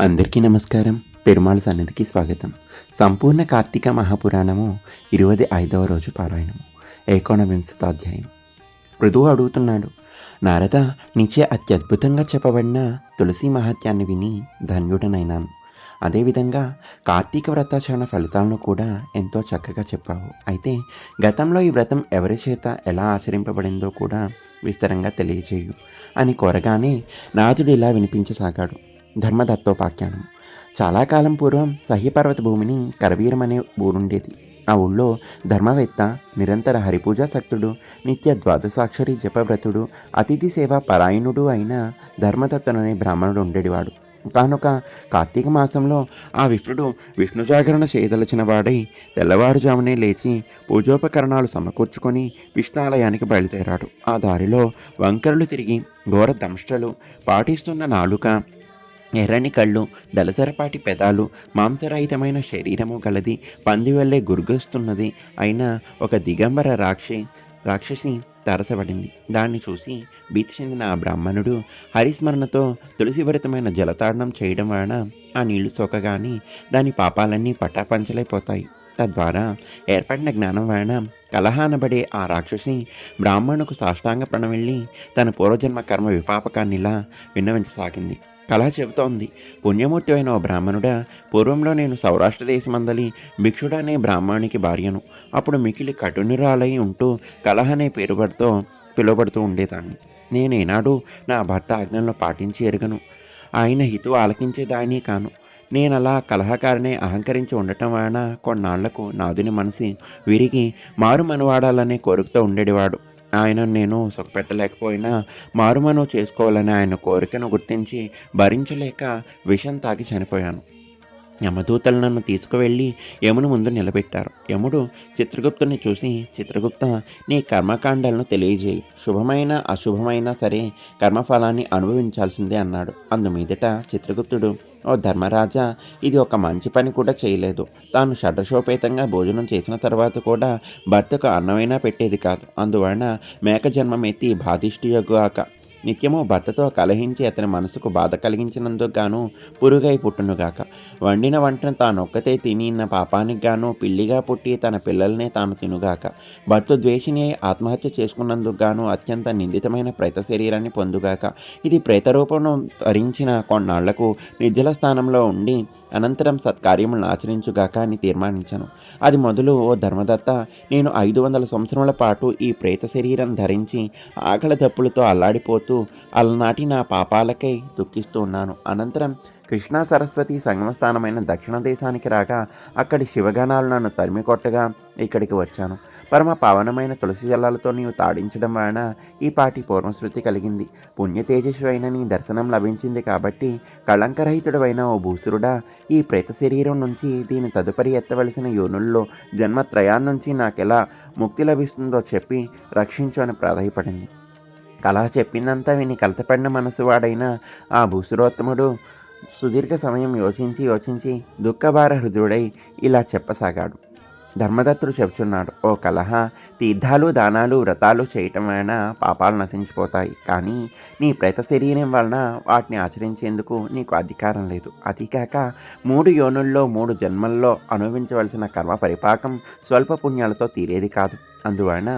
అందరికీ నమస్కారం. పెరుమాళ సన్నిధికి స్వాగతం. సంపూర్ణ కార్తీక మహాపురాణము ఇరవై ఐదవ రోజు పారాయణము. ఏకోనవింశతాధ్యాయం మృదువు అడుగుతున్నాడు. నారద నీచే అత్యద్భుతంగా చెప్పబడిన తులసి మహత్యాన్ని విని ధన్యుడనైనాను అదేవిధంగా కార్తీక వ్రతాచరణ ఫలితాలను కూడా ఎంతో చక్కగా చెప్పావు. అయితే గతంలో ఈ వ్రతం ఎవరి చేత ఎలా ఆచరింపబడిందో కూడా విస్తరంగా తెలియజేయు అని కోరగానే నాథుడు ఇలా వినిపించసాగాడు. ధర్మదత్తోపాఖ్యానం. చాలా కాలం పూర్వం సహ్యపర్వత భూమిని కరవీరం అనే ఊరుండేది. ఆ ఊళ్ళో ధర్మవేత్త నిరంతర హరిపూజా శక్తుడు నిత్య ద్వాదశాక్షరి జపవ్రతుడు అతిథి సేవ పరాయణుడు అయిన ధర్మదత్తననే బ్రాహ్మణుడు ఉండేవాడు. కానుక కార్తీక మాసంలో ఆ విష్ణుడు విష్ణు జాగరణ చేయదలచిన వాడై తెల్లవారుజామునే లేచి పూజోపకరణాలు సమకూర్చుకొని విష్ణాలయానికి బయలుదేరాడు. ఆ దారిలో వంకరలు తిరిగి ఘోర దంష్టలు పాటిస్తున్న నాలుక ఎర్రని కళ్ళు దలసరపాటి పెదాలు మాంసరహితమైన శరీరము గలది పంది వల్లే గుర్గొస్తున్నది అయిన ఒక దిగంబర రాక్షి రాక్షసి తరసబడింది. దాన్ని చూసి భీతి చెందిన ఆ బ్రాహ్మణుడు హరిస్మరణతో తులసిభరితమైన జలతాడనం చేయడం వలన ఆ నీళ్ళు సోకగాని దాని పాపాలన్నీ పటాపంచలైపోతాయి. తద్వారా ఏర్పడిన జ్ఞానం వలన కలహానబడే ఆ రాక్షసి బ్రాహ్మణుకు సాష్టాంగ ప్రణవెళ్ళి తన పూర్వజన్మ కర్మ విపాపకాన్నిలా విన్నవించసాగింది. కళ చెబుతోంది. పుణ్యమూర్తి అయిన ఓ బ్రాహ్మణుడా పూర్వంలో నేను సౌరాష్ట్ర దేశమందలి భిక్షుడనే బ్రాహ్మణునికి భార్యను. అప్పుడు మికిలి కఠినురాలై ఉంటూ కలహ అనే పేరుబడితో పిలువబడుతూ ఉండేదాన్ని. నేనేనాడు నా భర్త ఆజ్ఞలను పాటించి ఎరగను. ఆయన హితు ఆలకించేదాన్ని కాను. నేను అలా కలహకారినే అహంకరించి ఉండటం వలన కొన్నాళ్ళకు నాదుని మనసి విరిగి మారు మనవాడాలనే కోరికతో ఉండేవాడు. ఆయన నేను సుఖపెట్టలేకపోయినా మారుమను చేసుకోవాలని ఆయన కోరికను గుర్తించి భరించలేక విషం తాగి చనిపోయాను. యమదూతలు నన్ను తీసుకువెళ్ళి యమును ముందు నిలబెట్టారు. యముడు చిత్రగుప్తుని చూసి చిత్రగుప్త నీ కర్మకాండాలను తెలియజేయి. శుభమైన అశుభమైన సరే కర్మఫలాన్ని అనుభవించాల్సిందే అన్నాడు. అందుమీదట చిత్రగుప్తుడు ఓ ధర్మరాజా ఇది ఒక మంచి పని కూడా చేయలేదు. తాను షడ్రశోపేతంగా భోజనం చేసిన తర్వాత కూడా భర్తకు అన్నమైనా పెట్టేది కాదు. అందువలన మేక జన్మమెత్తి బాధిష్ఠియగాక నిత్యము భర్తతో కలహించి అతని మనసుకు బాధ కలిగించినందుకు గాను పురుగై పుట్టునుగాక. వండిన వంటను తానొక్కతే తినిన పాపానికి గాను పిల్లిగా పుట్టి తన పిల్లల్నే తాను తినుగాక. భర్త ద్వేషిని ఆత్మహత్య చేసుకున్నందుకు గాను అత్యంత నిందితమైన ప్రేత శరీరాన్ని పొందుగాక. ఇది ప్రేత ధరించిన కొన్నాళ్ళకు నిర్జల స్థానంలో ఉండి అనంతరం సత్కార్యములను ఆచరించుగాక అని తీర్మానించాను. అది మొదలు ఓ ధర్మదత్త నేను ఐదు వందల సంవత్సరముల పాటు ఈ ప్రేత శరీరం ధరించి ఆకలి దప్పులతో అల్లాడిపోతూ అలనాటి నా పాపాలకై దుఃఖిస్తూ ఉన్నాను. అనంతరం కృష్ణా సరస్వతి సంగమస్థానమైన దక్షిణ దేశానికి రాగా అక్కడి శివగణాలు నన్ను తరిమి కొట్టగా ఇక్కడికి వచ్చాను. పరమ పావనమైన తులసి జలాలతో నీవు తాడించడం వలన ఈ పాటి పూర్వశృతి కలిగింది. పుణ్య తేజస్సు అయిన నీ దర్శనం లభించింది కాబట్టి కళంకరహితుడవైన ఓ భూసురుడా ఈ ప్రేత శరీరం నుంచి దీని తదుపరి ఎత్తవలసిన యోనుల్లో జన్మత్రయాన్నించి నాకెలా ముక్తి లభిస్తుందో చెప్పి రక్షించు అని ప్రాధాయపడింది. కళ చెప్పిందంతా విని కలతపడిన మనసువాడైన ఆ భూసురోత్తముడు సుదీర్ఘ సమయం యోచించి యోచించి దుఃఖభార హృదయుడై ఇలా చెప్పసాగాడు. ధర్మదత్తుడు చెప్తున్నాడు ఓ కలహ తీర్థాలు దానాలు వ్రతాలు చేయటం వలన పాపాలు నశించిపోతాయి. కానీ నీ ప్రేత శరీరం వలన వాటిని ఆచరించేందుకు నీకు అధికారం లేదు. అదికాక మూడు యోనుల్లో మూడు జన్మల్లో అనుభవించవలసిన కర్మ పరిపాకం స్వల్ప పుణ్యాలతో తీరేది కాదు. అందువలన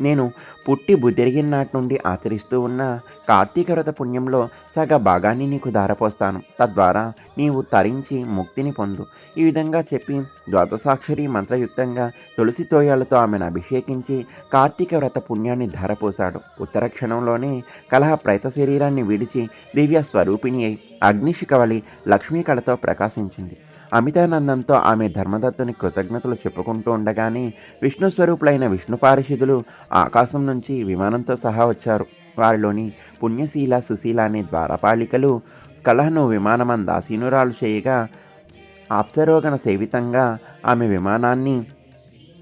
నేను పుట్టి బుద్ధిరిగిన నాటి నుండి ఆచరిస్తూ ఉన్న కార్తీక వ్రత పుణ్యంలో సగ భాగాన్ని నీకు ధారపోస్తాను. తద్వారా నీవు తరించి ముక్తిని పొందు. ఈ విధంగా చెప్పి ద్వాదసాక్షరి మంత్రయుక్తంగా తులసి తోయాలతో ఆమెను అభిషేకించి కార్తీక వ్రత పుణ్యాన్ని ధారపోశాడు. ఉత్తర క్షణంలోనే కలహ ప్రైత శరీరాన్ని విడిచి దివ్య స్వరూపిణి అయి అగ్నిశిఖవలి లక్ష్మీ కళతో ప్రకాశించింది. అమితానందంతో ఆమె ధర్మదత్తుని కృతజ్ఞతలు చెప్పుకుంటూ ఉండగానే విష్ణు స్వరూపులైన విష్ణు పారిషుదులు ఆకాశం నుంచి విమానంతో సహా వచ్చారు. వారిలోని పుణ్యశీల సుశీల అనే ద్వారపాలికలు కలహను విమానమందాసీనురాలు చేయగా అప్సరోగణ సేవితంగా ఆమె విమానాన్ని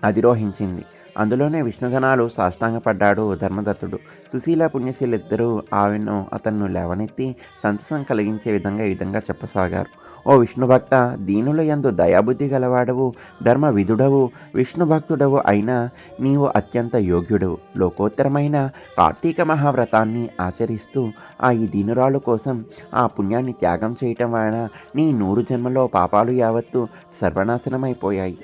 అధిరోహించింది. అందులోనే విష్ణుగణాలు సాష్టాంగపడ్డాడు ధర్మదత్తుడు. సుశీల పుణ్యశీలిద్దరూ ఆమెను అతన్ను లేవనెత్తి సంతసం కలిగించే విధంగా ఈ విధంగా చెప్పసాగారు. ఓ విష్ణుభక్త దీనుల యందు దయాబుద్ధి గలవాడవు ధర్మ విధుడవు విష్ణు భక్తుడవు అయినా నీవు అత్యంత యోగ్యుడవు. లోకోత్తరమైన కార్తీక మహావ్రతాన్ని ఆచరిస్తూ ఆ ఈ దీనురాలు కోసం ఆ పుణ్యాన్ని త్యాగం చేయటం వలన నీ నూరు జన్మలో పాపాలు యావత్తు సర్వనాశనమైపోయాయి.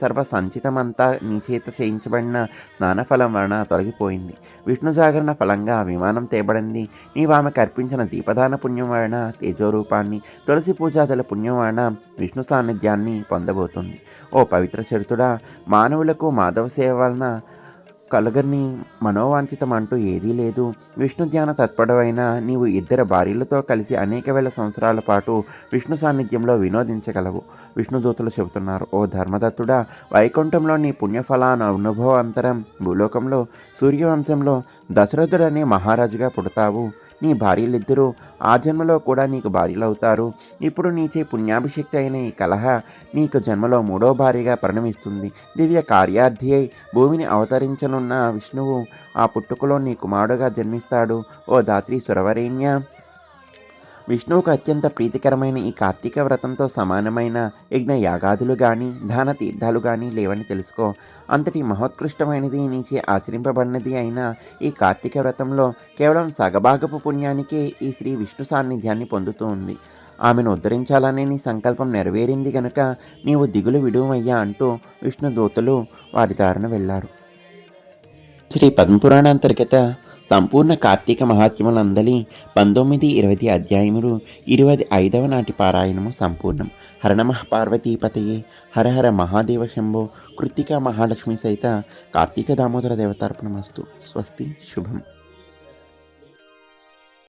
సర్వ సంచితమంతా నీ చేత చేయించబడిన స్నానఫలం వలన తొలగిపోయింది. విష్ణు జాగరణ ఫలంగా విమానం తేబడింది. నీవు ఆమెకు అర్పించిన దీపదాన పుణ్యం వలన తేజోరూపాన్ని తులసి పూజ పుణ్యం పుణ్యవాణ విష్ణు సాన్నిధ్యాన్ని పొందబోతుంది. ఓ పవిత్ర చరితుడా మానవులకు మాధవ సేవ వలన కలగని మనోవాంఛితం అంటూ ఏదీ లేదు. విష్ణు ధ్యాన తత్పరుడైన నీవు ఇద్దరు భార్యలతో కలిసి అనేక వేల సంవత్సరాల పాటు విష్ణు సాన్నిధ్యంలో వినోదించగలవు. విష్ణుదూతలు చెబుతున్నారు ఓ ధర్మదత్తుడా వైకుంఠంలో నీ పుణ్యఫలాన అనుభవాంతరం భూలోకంలో సూర్యవంశంలో దశరథుడనే మహారాజుగా పుడతావు. నీ భార్యలిద్దరూ ఆ జన్మలో కూడా నీకు భార్యలవుతారు. ఇప్పుడు నీచే పుణ్యాభిషక్తి అయిన ఈ కలహ నీకు జన్మలో మూడో భార్యగా పరిణమిస్తుంది. దివ్య కార్యార్థి అయి భూమిని అవతరించనున్న విష్ణువు ఆ పుట్టుకలో నీ కుమారుడుగా జన్మిస్తాడు. ఓ దాత్రి సురవరేణ్య. విష్ణువుకు అత్యంత ప్రీతికరమైన ఈ కార్తీక వ్రతంతో సమానమైన యజ్ఞ యాగాదులు కానీ దాన తీర్థాలు కానీ లేవని తెలుసుకో. అంతటి మహోత్కృష్టమైనది నీచే ఆచరింపబడినది అయిన ఈ కార్తీక వ్రతంలో కేవలం సగభాగపు పుణ్యానికే ఈ స్త్రీ విష్ణు సాన్నిధ్యాన్ని పొందుతూ ఉంది. ఆమెను ఉద్ధరించాలనే నీ సంకల్పం నెరవేరింది గనుక నీవు దిగులు విడువయ్యా అంటూ విష్ణు దూతలు వారి దారిన వెళ్ళారు శ్రీ పద్మపురాణ అంతర్గత సంపూర్ణ కార్తీక మహాత్మ్యములందలి పంతొమ్మిది ఇరవై అధ్యాయములు ఇరవై ఐదవ నాటి పారాయణము సంపూర్ణం. హరణమ పార్వతీపతయే హర హర మహాదేవ శంభో కృత్తికా మహాలక్ష్మి సహిత కార్తీక దామోదర దేవతార్పణమస్తు. స్వస్తి శుభం.